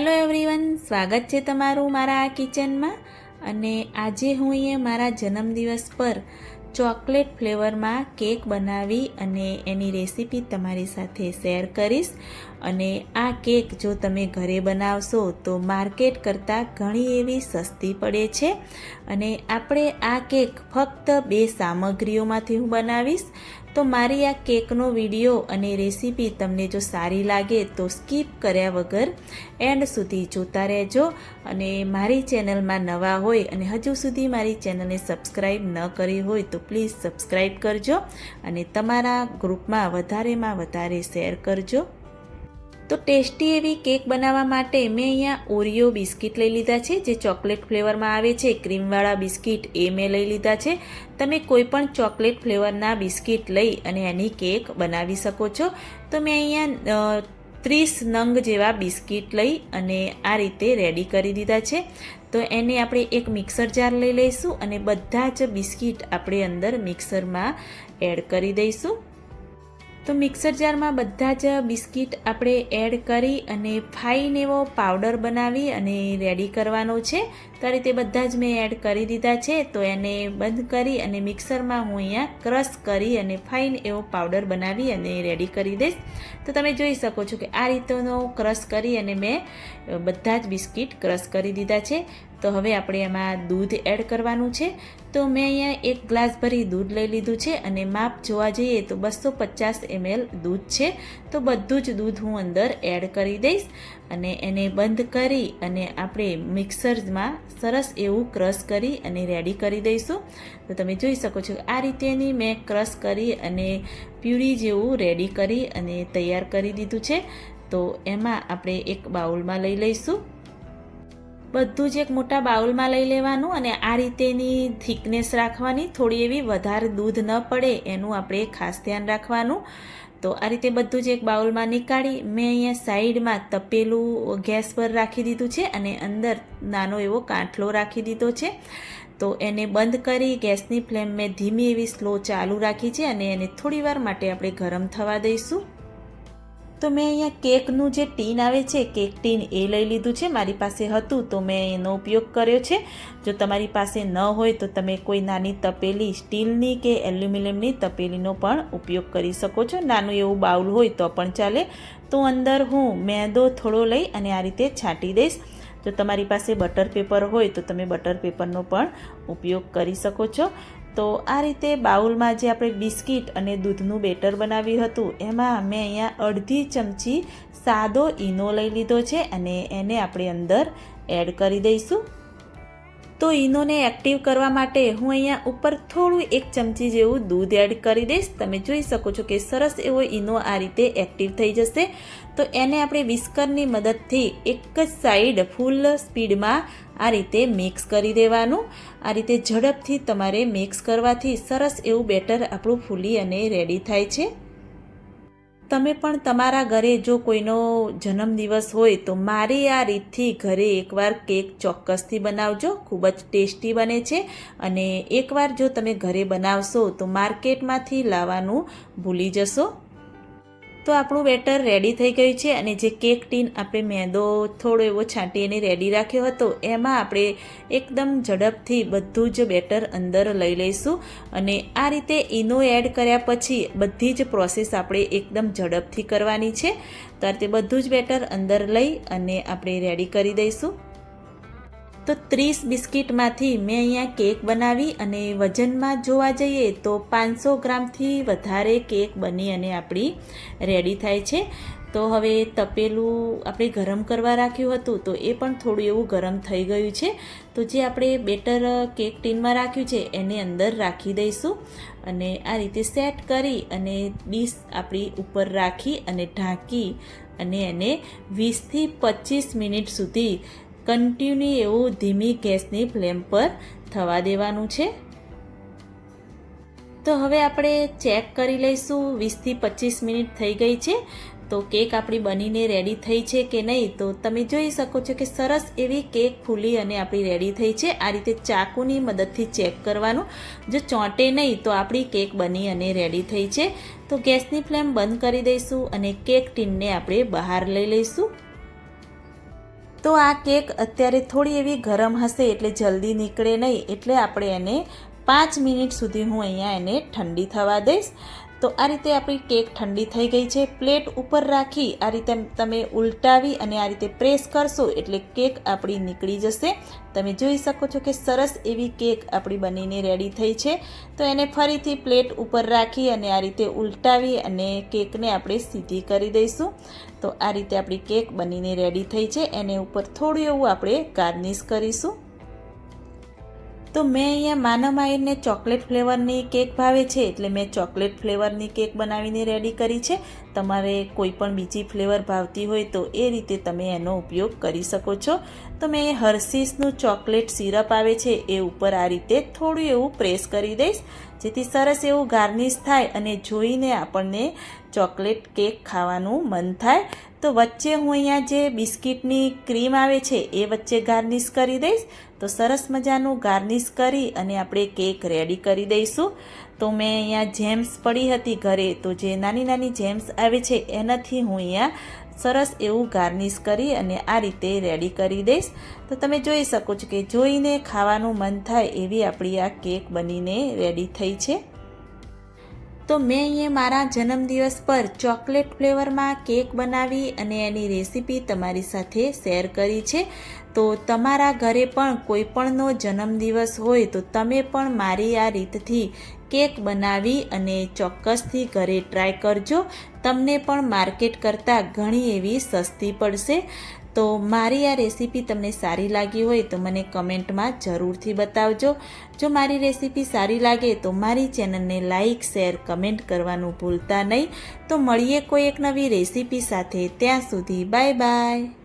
Hello everyone, સ્વાગત છે તમારું મારા આ કિચનમાં. અને આજે હું અહીંયા મારા જન્મદિવસ પર ચોકલેટ ફ્લેવરમાં કેક બનાવી અને એની રેસીપી તમારી સાથે શેર કરીશ. અને આ કેક જો તમે ઘરે બનાવશો તો માર્કેટ કરતાં ઘણી એવી સસ્તી પડે છે. અને આપણે આ કેક ફક્ત બે સામગ્રીઓમાંથી હું બનાવીશ. તો મારી આ કેકનો વીડિયો અને રેસીપી તમને જો સારી લાગે તો સ્કીપ કર્યા વગર એન્ડ સુધી જોતા રહેજો. અને મારી ચેનલમાં નવા હોય અને હજુ સુધી મારી ચેનલને સબસ્ક્રાઈબ ન કરી હોય તો પ્લીઝ સબસ્ક્રાઈબ કરજો. અને તમારા ગ્રુપમાં વધારેમાં વધારે શેર કરજો. તો ટેસ્ટી એવી કેક બનાવવા માટે મેં અહીંયા ઓરિયો બિસ્કિટ લઈ લીધા છે, જે ચોકલેટ ફ્લેવરમાં આવે છે. ક્રીમવાળા બિસ્કિટ એ મેં લઈ લીધા છે. તમે કોઈપણ ચોકલેટ ફ્લેવરના બિસ્કિટ લઈ અને એની કેક બનાવી શકો છો. તો મેં અહીંયા ત્રીસ નંગ જેવા બિસ્કિટ લઈ અને આ રીતે રેડી કરી દીધા છે. તો એને આપણે એક મિક્સર જાર લઈ લઈશું અને બધા જ બિસ્કિટ આપણે અંદર મિક્સરમાં એડ કરી દઈશું. તો મિક્સર જારમાં બધા જ બિસ્કિટ આપણે એડ કરી અને ફાઇન એવો પાવડર બનાવી અને રેડી કરવાનો છે. તો આ રીતે બધા જ મેં એડ કરી દીધા છે. તો એને બંધ કરી અને મિક્સરમાં હું અહીંયા ક્રશ કરી અને ફાઇન એવો પાવડર બનાવી અને રેડી કરી દઈશ. તો તમે જોઈ શકો છો કે આ રીતનો ક્રશ કરી અને મેં બધા જ બિસ્કિટ ક્રશ કરી દીધા છે. તો હવે આપણે એમાં દૂધ એડ કરવાનું છે. તો મેં અહીંયા એક ગ્લાસ ભરી દૂધ લઈ લીધું છે અને માપ જોવા જઈએ તો બસો પચાસ એમએલ દૂધ છે. તો બધું જ દૂધ હું અંદર એડ કરી દઈશ અને એને બંધ કરી અને આપણે મિક્સરમાં સરસ એવું ક્રશ કરી અને રેડી કરી દઈશું. તો તમે જોઈ શકો છો આ રીતેની મેં ક્રશ કરી અને પ્યુરી જેવું રેડી કરી અને તૈયાર કરી દીધું છે. તો એમાં આપણે એક બાઉલમાં લઈ લઈશું. બધું જ એક મોટા બાઉલમાં લઈ લેવાનું અને આ રીતેની થિકનેસ રાખવાની થોડી એવી વધારે દૂધ ન પડે એનું આપણે ખાસ ધ્યાન રાખવાનું. તો આ રીતે બધું જ એક બાઉલમાં નીકાળી મેં અહીંયા સાઈડમાં તપેલું ગેસ પર રાખી દીધું છે અને અંદર નાનો એવો કાંઠલો રાખી દીધો છે. તો એને બંધ કરી ગેસની ફ્લેમ મેં ધીમી એવી સ્લો ચાલુ રાખી છે અને એને થોડી વાર માટે આપણે ગરમ થવા દઈશું. તો મેં અહીંયા કેકનું જે ટીન આવે છે, કેક ટીન એ લઈ લીધું છે, મારી પાસે હતું તો મેં એનો ઉપયોગ કર્યો છે. જો તમારી પાસે ન હોય તો તમે કોઈ નાની તપેલી સ્ટીલની કે એલ્યુમિનિયમની તપેલીનો પણ ઉપયોગ કરી શકો છો. નાનું એવું બાઉલ હોય તો પણ ચાલે. તો અંદર હું મેદો થોડો લઈ અને આ રીતે છાંટી દઈશ. જો તમારી પાસે બટર પેપર હોય તો તમે બટર પેપરનો પણ ઉપયોગ કરી શકો છો. તો આ રીતે બાઉલમાં જે આપણે બિસ્કિટ અને દૂધનું બેટર બનાવ્યું હતું, એમાં મેં અહીંયા અડધી ચમચી સાદો ઈનો લઈ લીધો છે અને એને આપણે અંદર એડ કરી દઈશું. તો ઈનોને એક્ટિવ કરવા માટે હું અહીંયા ઉપર થોડું એક ચમચી જેવું દૂધ એડ કરી દઈશ. તમે જોઈ શકો છો કે સરસ એવો ઈનો આ રીતે એક્ટિવ થઈ જશે. તો એને આપણે વિસ્કરની મદદથી એક જ સાઈડ ફૂલ સ્પીડમાં આ રીતે મિક્સ કરી દેવાનું. આ રીતે ઝડપથી તમારે મિક્સ કરવાથી સરસ એવું બેટર આપણું ફૂલી અને રેડી થાય છે. તમે પણ તમારા ઘરે જો કોઈનો જન્મદિવસ હોય તો મારી આ રીતથી ઘરે એકવાર કેક ચોક્કસથી બનાવજો. ખૂબ જ ટેસ્ટી બને છે અને એકવાર જો તમે ઘરે બનાવશો તો માર્કેટમાંથી લાવવાનું ભૂલી જશો. તો આપણું બેટર રેડી થઈ ગયું છે અને જે કેક ટીન આપણે મેંદો થોડો એવો છાંટીને રેડી રાખ્યો હતો, એમાં આપણે એકદમ ઝડપથી બધું જ બેટર અંદર લઈ લઈશું અને આ રીતે ઈનો એડ કર્યા પછી બધી જ પ્રોસેસ આપણે એકદમ ઝડપથી કરવાની છે. તો આ બધું જ બેટર અંદર લઈ અને આપણે રેડી કરી દઈશું. તો ત્રીસ બિસ્કિટમાંથી મેં અહીંયા કેક બનાવી અને વજનમાં જોવા જઈએ તો પાંચસો ગ્રામથી વધારે કેક બની અને આપણી રેડી થાય છે. તો હવે તપેલું આપણે ગરમ કરવા રાખ્યું હતું તો એ પણ થોડું એવું ગરમ થઈ ગયું છે. તો જે આપણે બેટર કેક ટીનમાં રાખ્યું છે એને અંદર રાખી દઈશું અને આ રીતે સેટ કરી અને ડીશ આપણી ઉપર રાખી અને ઢાંકી અને એને વીસથી પચીસ મિનિટ સુધી કન્ટિન્યુ એવું ધીમી ગેસની ફ્લેમ પર થવા દેવાનું છે. તો હવે આપણે ચેક કરી લઈશું વીસથી પચીસ મિનિટ થઈ ગઈ છે. તો કેક આપણી બનીને રેડી થઈ છે કે નહીં? તો તમે જોઈ શકો છો કે સરસ એવી કેક ફૂલી અને આપણી રેડી થઈ છે. આ રીતે ચાકુની મદદથી ચેક કરવાનું. જો ચોંટે નહીં તો આપણી કેક બની અને રેડી થઈ છે. તો ગેસની ફ્લેમ બંધ કરી દઈશું અને કેક ટીનને આપણે બહાર લઈ લઈશું. તો આ કેક અત્યારે થોડી એવી ગરમ હશે એટલે જલ્દી નીકળે નહીં. એટલે આપણે એને પાંચ મિનિટ સુધી હું અહીંયા એને ઠંડી થવા દઈશ. તો આ રીતે આપણી કેક ઠંડી થઈ ગઈ છે. પ્લેટ ઉપર રાખી આ રીતે તમે ઉલટાવી અને આ રીતે પ્રેસ કરશો એટલે કેક આપણી નીકળી જશે. તમે જોઈ શકો છો કે સરસ એવી કેક આપણી બનીને રેડી થઈ છે. તો એને ફરીથી પ્લેટ ઉપર રાખી અને આ રીતે ઉલટાવી અને કેકને આપણે સીધી કરી દઈશું. તો આ રીતે આપણી કેક બનીને રેડી થઈ છે. એને ઉપર થોડું એવું આપણે ગાર્નિશ કરીશું. તો મેં અહીંયા માનવ માયરને ચોકલેટ ફ્લેવરની કેક ભાવે છે, એટલે મેં ચોકલેટ ફ્લેવરની કેક બનાવીને રેડી કરી છે. તમારે કોઈ પણ બીજી ફ્લેવર ભાવતી હોય તો એ રીતે તમે એનો ઉપયોગ કરી શકો છો. તો મેં હર્સીસનું ચોકલેટ સિરપ આવે છે એ ઉપર આ રીતે થોડું એવું પ્રેસ કરી દઈશ, જેથી સરસ એવું ગાર્નિશ થાય અને જોઈને આપણને ચોકલેટ કેક ખાવાનું મન થાય. તો વચ્ચે હું અહીંયા જે બિસ્કિટની ક્રીમ આવે છે એ વચ્ચે ગાર્નિશ કરી દઈશ. તો સરસ મજાનું ગાર્નિશ કરી અને આપણે કેક રેડી કરી દઈશું. તો મેં અહીંયા જેમ્સ પડી હતી ઘરે. તો જે નાની નાની જેમ્સ આવે છે, એનાથી હું અહીંયા સરસ એવું ગાર્નિશ કરી અને આ રીતે રેડી કરી દઈશ. તો તમે જોઈ શકો છો કે જોઈને ખાવાનું મન થાય એવી આપણી આ કેક બનીને રેડી થઈ છે. તો મેં અહીંયા મારા જન્મદિવસ પર ચોકલેટ ફ્લેવરમાં કેક બનાવી અને એની રેસીપી તમારી સાથે શેર કરી છે. તો તમારા ઘરે પણ કોઈપણનો જન્મદિવસ હોય તો તમે પણ મારી આ રીતથી કેક બનાવી અને ચોક્કસથી ઘરે ટ્રાય કરજો. તમને પણ માર્કેટ કરતાં ઘણી એવી સસ્તી પડશે. તો મારી આ રેસીપી તમને સારી લાગી હોય તો મને કમેન્ટમાં જરૂરથી બતાવજો. જો મારી રેસીપી સારી લાગે તો મારી ચેનલને લાઇક શેર, કમેન્ટ કરવાનું ભૂલતા નહીં. તો મળીએ કોઈ એક નવી રેસીપી સાથે. ત્યાં સુધી બાય બાય.